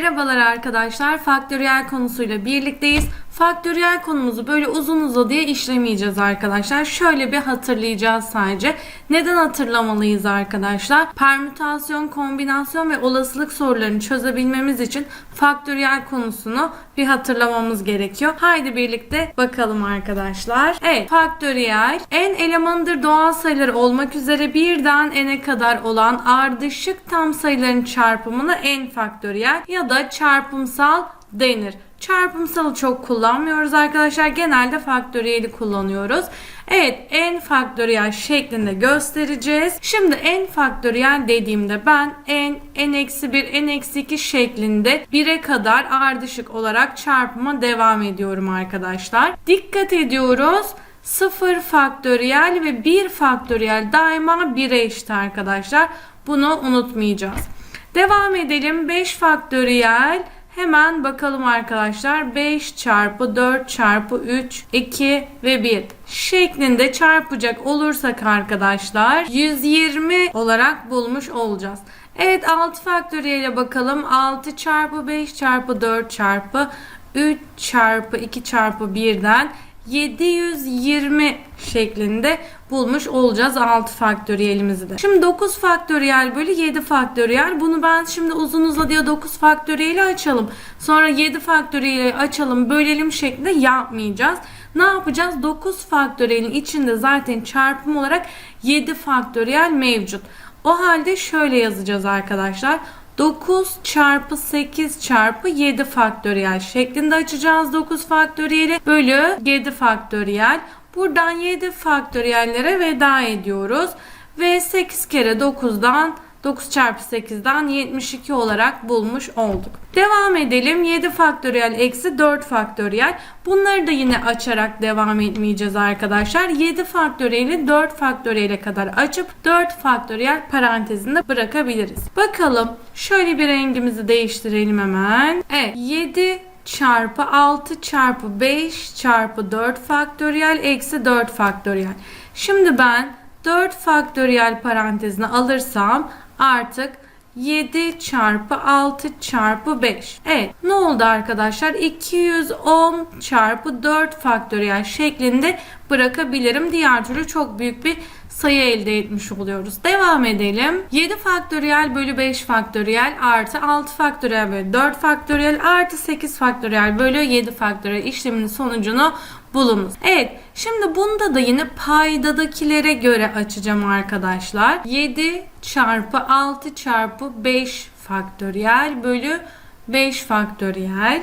Merhabalar arkadaşlar. Faktöriyel konusuyla birlikteyiz. Faktöriyel konumuzu böyle uzun uzadıya işlemeyeceğiz arkadaşlar. Şöyle bir hatırlayacağız sadece. Neden hatırlamalıyız arkadaşlar? Permütasyon, kombinasyon ve olasılık sorularını çözebilmemiz için faktöriyel konusunu bir hatırlamamız gerekiyor. Haydi birlikte bakalım arkadaşlar. Evet, faktöriyel en elemanıdır doğal sayılar olmak üzere birden n'e kadar olan ardışık tam sayıların çarpımına n faktöriyel ya da çarpımsal denir. Çarpımsalı çok kullanmıyoruz arkadaşlar. Genelde faktöriyeli kullanıyoruz. Evet n faktöriyel şeklinde göstereceğiz. Şimdi n faktöriyel dediğimde ben n, n-1, n-2 şeklinde 1'e kadar ardışık olarak çarpıma devam ediyorum arkadaşlar. Dikkat ediyoruz. 0 faktöriyel ve 1 faktöriyel daima 1'e eşit arkadaşlar. Bunu unutmayacağız. Devam edelim. 5 faktöriyel Hemen bakalım arkadaşlar. 5 çarpı 4 çarpı 3, 2 ve 1 şeklinde çarpacak olursak arkadaşlar 120 olarak bulmuş olacağız. Evet 6 faktöriyele bakalım. 6 çarpı 5 çarpı 4 çarpı 3 çarpı 2 çarpı 1'den 720 şeklinde bulmuş olacağız 6 faktöriyelimizi de. Şimdi 9 faktöriyel bölü 7 faktöriyel. Bunu ben şimdi uzun uzadıya 9 faktöriyeli açalım. Sonra 7 faktöriyeli açalım bölelim şeklinde yapmayacağız. Ne yapacağız? 9 faktöriyelin içinde zaten çarpım olarak 7 faktöriyel mevcut. O halde şöyle yazacağız arkadaşlar. 9 çarpı 8 çarpı 7 faktöriyel şeklinde açacağız 9 faktöriyeli bölü 7 faktöriyel. Buradan 7 faktöriyellere veda ediyoruz. Ve 8 kere 9'dan 9 çarpı 8'den 72 olarak bulmuş olduk. Devam edelim. 7 faktöriyel eksi 4 faktöriyel. Bunları da yine açarak devam etmeyeceğiz arkadaşlar. 7 faktöriyeli 4 faktöriyele kadar açıp 4 faktöriyel parantezinde bırakabiliriz. Bakalım şöyle bir rengimizi değiştirelim hemen. Evet 7 çarpı 6 çarpı 5 çarpı 4 faktöriyel eksi 4 faktöriyel. Şimdi ben 4 faktöriyel parantezine alırsam artık 7 çarpı 6 çarpı 5. Evet ne oldu arkadaşlar? 210 çarpı 4 faktöriyel şeklinde bırakabilirim. Diğer türlü çok büyük bir sayı elde etmiş oluyoruz. Devam edelim. 7 faktöriyel bölü 5 faktöriyel artı 6 faktöriyel bölü 4 faktöriyel artı 8 faktöriyel bölü 7 faktöriyel işleminin sonucunu bulunuz. Evet şimdi bunda da yine paydadakilere göre açacağım arkadaşlar. 7 çarpı 6 çarpı 5 faktöriyel bölü 5 faktöriyel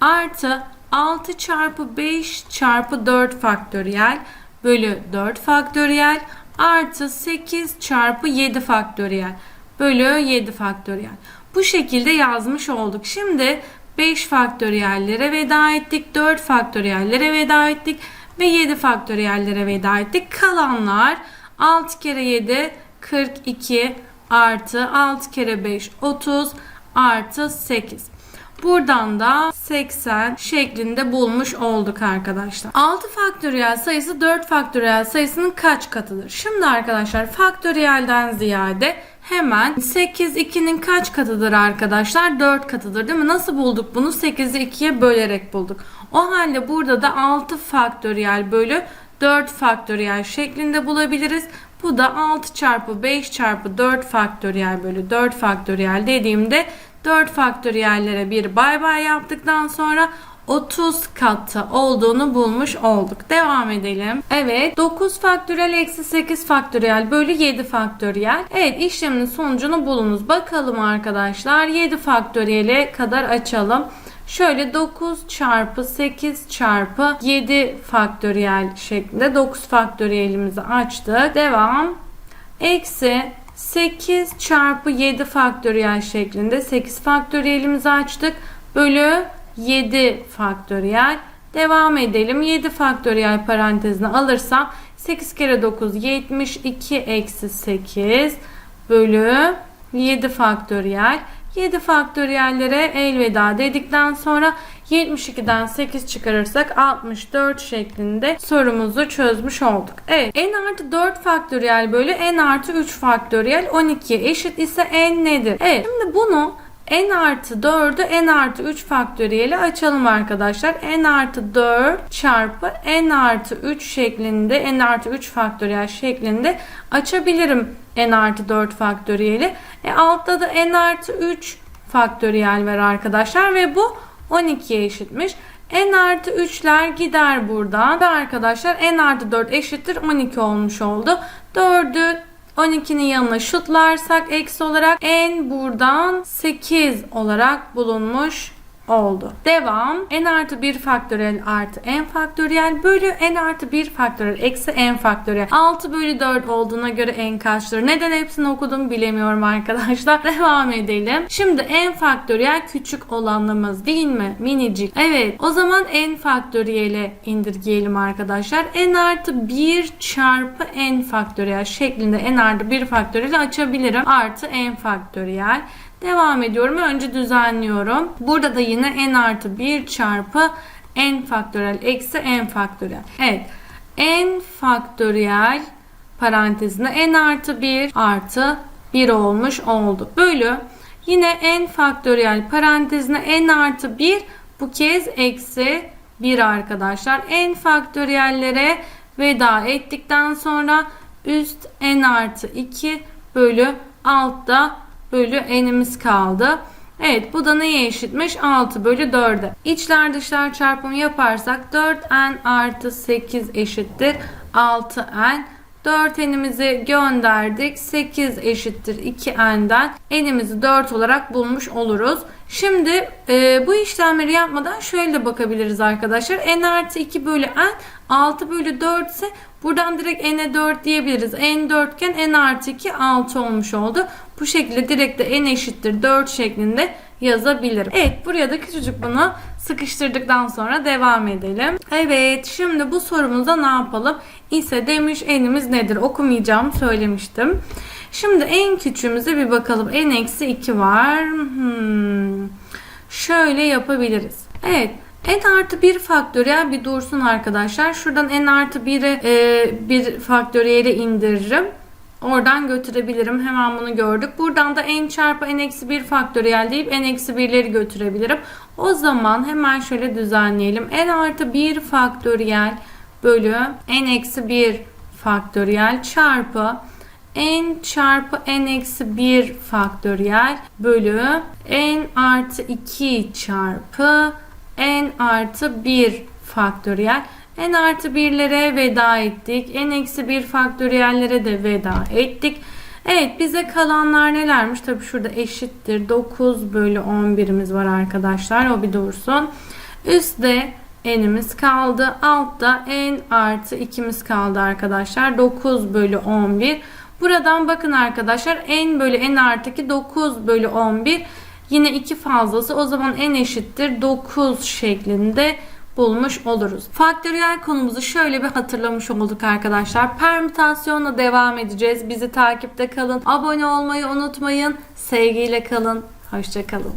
artı 6 çarpı 5 çarpı 4 faktöriyel bölü 4 faktöriyel artı 8 çarpı 7 faktöriyel bölü 7 faktöriyel. Bu şekilde yazmış olduk. Şimdi 5 faktöriyellere veda ettik. 4 faktöriyellere veda ettik. Ve 7 faktöriyellere veda ettik. Kalanlar 6 kere 7 42 artı 6 kere 5 30 artı 8. Buradan da 80 şeklinde bulmuş olduk arkadaşlar. 6 faktöriyel sayısı 4 faktöriyel sayısının kaç katıdır? Şimdi arkadaşlar faktöriyelden ziyade hemen 8 2'nin kaç katıdır arkadaşlar? 4 katıdır değil mi? Nasıl bulduk bunu? 8'i 2'ye bölerek bulduk. O halde burada da 6 faktöriyel bölü 4 faktöriyel şeklinde bulabiliriz. Bu da 6 çarpı 5 çarpı 4 faktöriyel bölü 4 faktöriyel dediğimde 4 faktöriyellere bir bay bay yaptıktan sonra 30 katı olduğunu bulmuş olduk. Devam edelim. Evet 9 faktöriyel eksi 8 faktöriyel bölü 7 faktöriyel. Evet işleminin sonucunu bulunuz. Bakalım arkadaşlar 7 faktöriyele kadar açalım. Şöyle 9 çarpı 8 çarpı 7 faktöriyel şeklinde 9 faktöriyelimizi açtık. Devam. Eksi 8 çarpı 7 faktöriyel şeklinde 8 faktöriyelimizi açtık. Bölü 7 faktöriyel. Devam edelim. 7 faktöriyel parantezine alırsam 8 kere 9 72 eksi 8 bölü 7 faktöriyel. 7 faktöriyellere elveda dedikten sonra 72'den 8 çıkarırsak 64 şeklinde sorumuzu çözmüş olduk. Evet n artı 4 faktöriyel bölü n artı 3 faktöriyel 12'ye eşit ise n nedir? Evet şimdi bunu n artı 4'ü n artı 3 faktöriyeli açalım arkadaşlar. n artı 4 çarpı n artı 3 şeklinde n artı 3 faktöriyel şeklinde açabilirim n artı 4 faktöriyeli. E altta da n artı 3 faktöriyel var arkadaşlar ve bu 12'ye eşitmiş. n artı 3'ler gider buradan ve arkadaşlar n artı 4 eşittir 12 olmuş oldu. 4'ü 12'nin yanına şutlarsak eksi olarak n buradan 8 olarak bulunmuş oldu. Devam. n artı 1 faktöriyel artı n faktöriyel bölü n artı 1 faktöriyel eksi n faktöriyel. 6 bölü 4 olduğuna göre n kaçtır? Neden hepsini okudum bilemiyorum arkadaşlar. Devam edelim. Şimdi n faktöriyel küçük olanımız değil mi? Minicik. Evet. O zaman n faktöriyele indirgeyelim arkadaşlar. n artı 1 çarpı n faktöriyel şeklinde n artı 1 faktöriyel açabilirim. Artı n faktöriyel. Devam ediyorum. Önce düzenliyorum. Burada da yine n artı 1 çarpı n faktöriyel eksi n faktöriyel. Evet. n faktöriyel parantezinde n artı 1 artı 1 olmuş oldu. Bölü yine n faktöriyel parantezine n artı 1 bu kez eksi 1 arkadaşlar. n faktöriyellere veda ettikten sonra üst n artı 2 bölü altta bölü n'imiz kaldı. Evet bu da neye eşitmiş? 6 bölü 4'e. İçler dışlar çarpımı yaparsak 4n artı 8 eşittir 6n. 4n'imizi gönderdik. 8 eşittir 2n'den n'imizi 4 olarak bulmuş oluruz. Şimdi e, bu işlemleri yapmadan şöyle de bakabiliriz arkadaşlar. n artı 2 bölü n 6 bölü 4 ise buradan direkt n'e 4 diyebiliriz. n 4 iken n artı 2 6 olmuş oldu. Bu şekilde direkt de n eşittir 4 şeklinde yazabilirim. Evet buraya da küçücük bunu sıkıştırdıktan sonra devam edelim. Evet şimdi bu sorumuzda ne yapalım? İse demiş n'imiz nedir? Okumayacağım söylemiştim. Şimdi en küçüğümüze bir bakalım. n eksi 2 var. Hmm. Şöyle yapabiliriz. Evet n artı 1 faktöriyel bir dursun arkadaşlar. Şuradan n artı 1'i e, bir faktöriyele indiririm. Oradan götürebilirim. Hemen bunu gördük. Buradan da n çarpı n eksi 1 faktöriyel deyip n eksi 1'leri götürebilirim. O zaman hemen şöyle düzenleyelim. n artı 1 faktöriyel bölü n eksi 1 faktöriyel çarpı n çarpı n eksi 1 faktöriyel bölü n artı 2 çarpı n artı 1 faktöriyel n artı 1'lere veda ettik. n eksi 1 faktöriyellere de veda ettik. Evet bize kalanlar nelermiş? Tabi şurada eşittir. 9 bölü 11'imiz var arkadaşlar. O bir dursun. Üstte n'imiz kaldı. Altta n artı 2'miz kaldı arkadaşlar. 9 bölü 11. Buradan bakın arkadaşlar n bölü n artı 2 9 bölü 11. Yine 2 fazlası. O zaman n eşittir 9 şeklinde bulmuş oluruz. Faktöriyel konumuzu şöyle bir hatırlamış olduk arkadaşlar. Permütasyonla devam edeceğiz. Bizi takipte kalın. Abone olmayı unutmayın. Sevgiyle kalın. Hoşçakalın.